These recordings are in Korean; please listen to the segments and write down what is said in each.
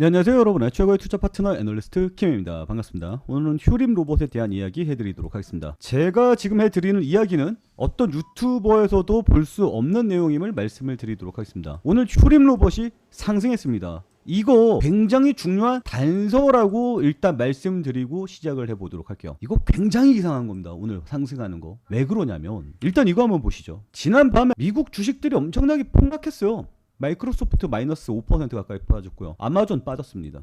네, 안녕하세요 여러분의 최고의 투자 파트너 애널리스트 킴입니다. 반갑습니다. 오늘은 휴림 로봇에 대한 이야기 해드리도록 하겠습니다. 제가 지금 해드리는 이야기는 어떤 유튜버에서도 볼 수 없는 내용임을 말씀을 드리도록 하겠습니다. 오늘 휴림 로봇이 상승했습니다. 이거 굉장히 중요한 단서라고 일단 말씀드리고 시작을 해보도록 할게요. 이거 굉장히 이상한 겁니다. 오늘 상승하는 거. 왜 그러냐면 일단 이거 한번 보시죠. 지난 밤에 미국 주식들이 엄청나게 폭락했어요. 마이크로소프트 마이너스 5% 가까이 빠졌고요. 아마존 빠졌습니다.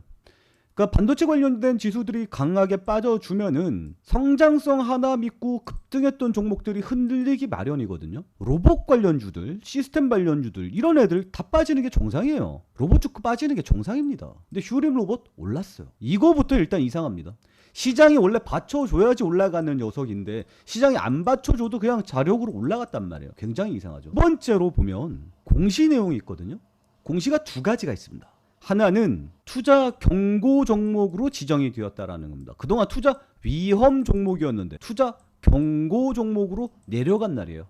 그러니까 반도체 관련된 지수들이 강하게 빠져주면은 성장성 하나 믿고 급등했던 종목들이 흔들리기 마련이거든요. 로봇 관련주들, 시스템 관련주들 이런 애들 다 빠지는 게 정상이에요. 로봇 주고 빠지는 게 정상입니다. 근데 휴림 로봇 올랐어요. 이거부터 일단 이상합니다. 시장이 원래 받쳐줘야지 올라가는 녀석인데 시장이 안 받쳐줘도 그냥 자력으로 올라갔단 말이에요. 굉장히 이상하죠. 두 번째로 보면 공시 내용이 있거든요. 공시가 두 가지가 있습니다. 하나는 투자 경고 종목으로 지정이 되었다라는 겁니다. 그동안 투자 위험 종목이었는데 투자 경고 종목으로 내려간 날이에요.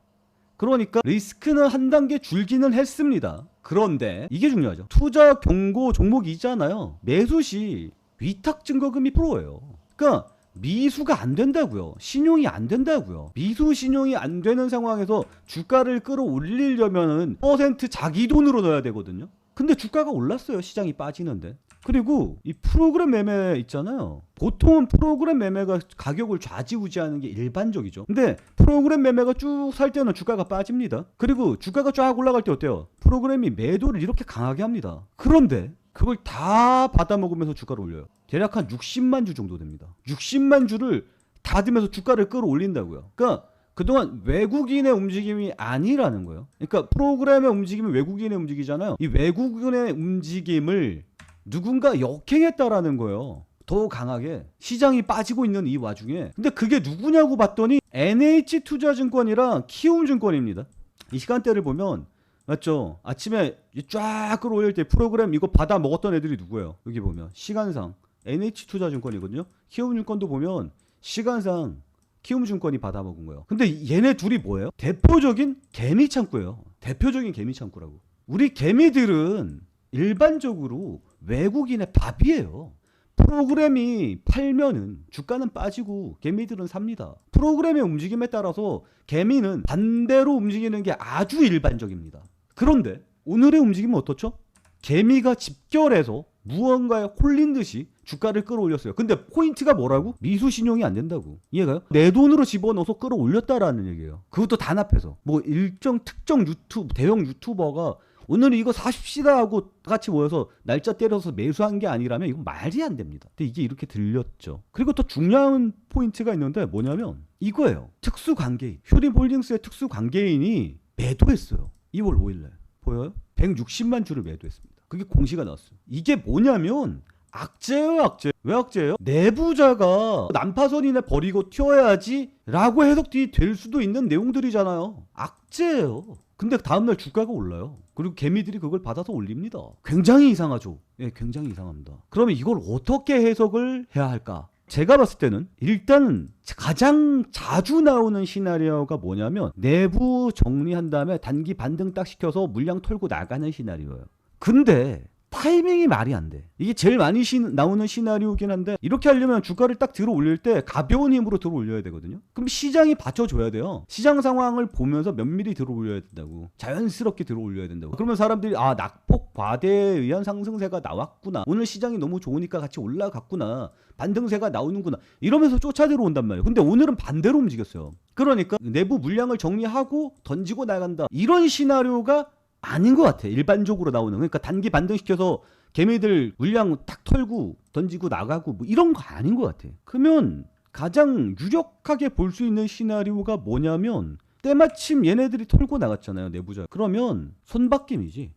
그러니까 리스크는 한 단계 줄기는 했습니다. 그런데 이게 중요하죠. 투자 경고 종목이잖아요. 매수 시 위탁 증거금이 프로예요. 그러니까 미수가 안 된다고요. 신용이 안 된다고요. 미수 신용이 안 되는 상황에서 주가를 끌어올리려면은 퍼센트 자기 돈으로 넣어야 되거든요. 근데 주가가 올랐어요. 시장이 빠지는데. 그리고 이 프로그램 매매 있잖아요. 보통은 프로그램 매매가 가격을 좌지우지하는 게 일반적이죠. 근데 프로그램 매매가 쭉 살 때는 주가가 빠집니다. 그리고 주가가 쫙 올라갈 때 어때요? 프로그램이 매도를 이렇게 강하게 합니다. 그런데 그걸 다 받아 먹으면서 주가를 올려요. 대략 한 60만 주 정도 됩니다. 60만 주를 닫으면서 주가를 끌어올린다고요. 그러니까 그동안 외국인의 움직임이 아니라는 거예요. 그러니까 프로그램의 움직임은 외국인의 움직이잖아요. 이 외국인의 움직임을 누군가 역행했다라는 거예요. 더 강하게 시장이 빠지고 있는 이 와중에 근데 그게 누구냐고 봤더니 NH투자증권이랑 키움증권입니다. 이 시간대를 보면 맞죠? 아침에 쫙 끌어올릴 때 프로그램 이거 받아 먹었던 애들이 누구예요? 여기 보면 시간상 NH투자증권이거든요. 키움증권도 보면 시간상 키움증권이 받아먹은 거예요. 근데 얘네 둘이 뭐예요? 대표적인 개미 창구예요. 대표적인 개미 창구라고. 우리 개미들은 일반적으로 외국인의 밥이에요. 프로그램이 팔면은 주가는 빠지고 개미들은 삽니다. 프로그램의 움직임에 따라서 개미는 반대로 움직이는 게 아주 일반적입니다. 그런데 오늘의 움직임은 어떻죠? 개미가 집결해서 무언가에 홀린 듯이 주가를 끌어올렸어요. 근데 포인트가 뭐라고? 미수 신용이 안 된다고. 이해가요? 내 돈으로 집어넣어서 끌어올렸다라는 얘기예요. 그것도 단합해서. 뭐 일정 특정 유튜브 대형 유튜버가 오늘 이거 사십시다 하고 같이 모여서 날짜 때려서 매수한 게 아니라면 이건 말이 안 됩니다. 근데 이게 이렇게 들렸죠. 그리고 또 중요한 포인트가 있는데 뭐냐면 이거예요. 특수 관계인. 휴림홀딩스의 특수 관계인이 매도했어요. 2월 5일날. 보여요? 160만 주를 매도했습니다. 그게 공시가 나왔어요. 이게 뭐냐면 악재예요, 악재. 왜 악재예요? 내부자가 난파선이나 버리고 튀어야지 라고 해석이 될 수도 있는 내용들이잖아요. 악재예요. 근데 다음날 주가가 올라요. 그리고 개미들이 그걸 받아서 올립니다. 굉장히 이상하죠. 예, 굉장히 이상합니다. 그러면 이걸 어떻게 해석을 해야 할까? 제가 봤을 때는 일단은 가장 자주 나오는 시나리오가 뭐냐면 내부 정리한 다음에 단기 반등 딱 시켜서 물량 털고 나가는 시나리오예요. 근데 타이밍이 말이 안 돼. 이게 제일 많이 시, 나오는 시나리오긴 한데 이렇게 하려면 주가를 딱 들어 올릴 때 가벼운 힘으로 들어 올려야 되거든요. 그럼 시장이 받쳐줘야 돼요. 시장 상황을 보면서 면밀히 들어 올려야 된다고. 자연스럽게 들어 올려야 된다고. 그러면 사람들이 아 낙폭 과대에 의한 상승세가 나왔구나. 오늘 시장이 너무 좋으니까 같이 올라갔구나. 반등세가 나오는구나. 이러면서 쫓아 들어온단 말이에요. 근데 오늘은 반대로 움직였어요. 그러니까 내부 물량을 정리하고 던지고 나간다. 이런 시나리오가 아닌 것 같아. 일반적으로 나오는. 그러니까 단기 반등시켜서 개미들 물량 탁 털고 던지고 나가고 뭐 이런 거 아닌 것 같아. 그러면 가장 유력하게 볼 수 있는 시나리오가 뭐냐면 때마침 얘네들이 털고 나갔잖아요. 내부자. 그러면 손바뀜이지.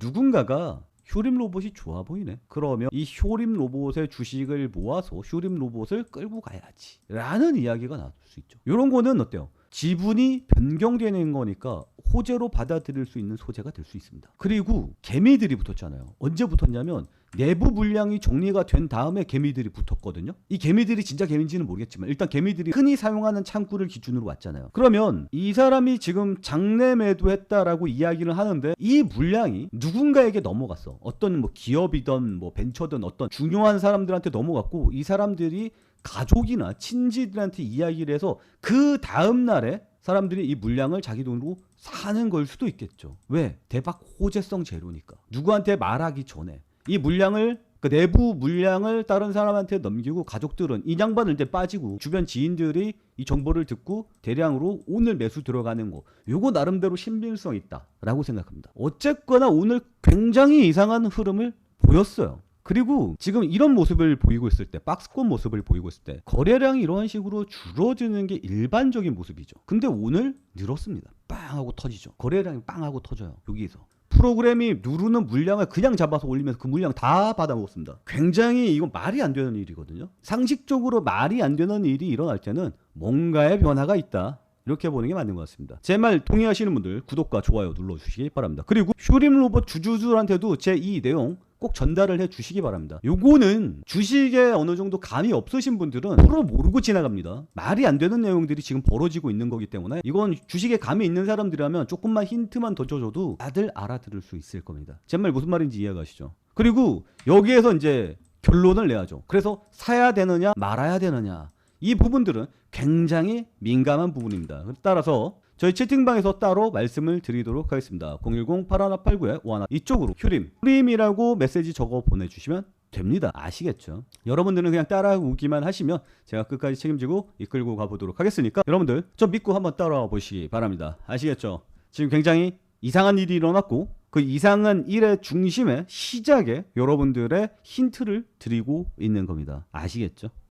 누군가가 휴림 로봇이 좋아 보이네. 그러면 이 휴림 로봇의 주식을 모아서 휴림 로봇을 끌고 가야지. 라는 이야기가 나올 수 있죠. 이런 거는 어때요? 지분이 변경되는 거니까 호재로 받아들일 수 있는 소재가 될 수 있습니다. 그리고 개미들이 붙었잖아요. 언제 붙었냐면 내부 물량이 정리가 된 다음에 개미들이 붙었거든요. 이 개미들이 진짜 개미인지는 모르겠지만 일단 개미들이 흔히 사용하는 창구를 기준으로 왔잖아요. 그러면 이 사람이 지금 장내 매도했다라고 이야기를 하는데 이 물량이 누군가에게 넘어갔어. 어떤 뭐 기업이든 뭐 벤처든 어떤 중요한 사람들한테 넘어갔고 이 사람들이 가족이나 친지들한테 이야기를 해서 그 다음 날에 사람들이 이 물량을 자기 돈으로 사는 걸 수도 있겠죠. 왜? 대박 호재성 재료니까. 누구한테 말하기 전에 이 물량을 그 내부 물량을 다른 사람한테 넘기고 가족들은 이 양반을 이제 빠지고 주변 지인들이 이 정보를 듣고 대량으로 오늘 매수 들어가는 거 요거 나름대로 신빙성 있다라고 생각합니다. 어쨌거나 오늘 굉장히 이상한 흐름을 보였어요. 그리고 지금 이런 모습을 보이고 있을 때 박스권 모습을 보이고 있을 때 거래량이 이런 식으로 줄어드는 게 일반적인 모습이죠. 근데 오늘 늘었습니다. 빵 하고 터지죠. 거래량이 빵 하고 터져요. 여기서. 프로그램이 누르는 물량을 그냥 잡아서 올리면서 그 물량 다 받아 먹습니다. 굉장히 이건 말이 안 되는 일이거든요. 상식적으로 말이 안 되는 일이 일어날 때는 뭔가의 변화가 있다. 이렇게 보는 게 맞는 것 같습니다. 제 말 동의하시는 분들 구독과 좋아요 눌러주시기 바랍니다. 그리고 슈림 로봇 주주들한테도 제 이 내용 꼭 전달을 해 주시기 바랍니다. 요거는 주식에 어느 정도 감이 없으신 분들은 프로 모르고 지나갑니다. 말이 안 되는 내용들이 지금 벌어지고 있는 거기 때문에 이건 주식에 감이 있는 사람들이라면 조금만 힌트만 더 줘줘도 다들 알아들을 수 있을 겁니다. 제 말 무슨 말인지 이해가시죠? 그리고 여기에서 이제 결론을 내야죠. 그래서 사야 되느냐 말아야 되느냐 이 부분들은 굉장히 민감한 부분입니다. 따라서 저희 채팅방에서 따로 말씀을 드리도록 하겠습니다. 010-8189-51 이쪽으로 휴림, 휴림이라고 메시지 적어 보내주시면 됩니다. 아시겠죠? 여러분들은 그냥 따라오기만 하시면 제가 끝까지 책임지고 이끌고 가보도록 하겠으니까 여러분들 저 믿고 한번 따라와 보시기 바랍니다. 아시겠죠? 지금 굉장히 이상한 일이 일어났고 그 이상한 일의 중심에 시작에 여러분들의 힌트를 드리고 있는 겁니다. 아시겠죠?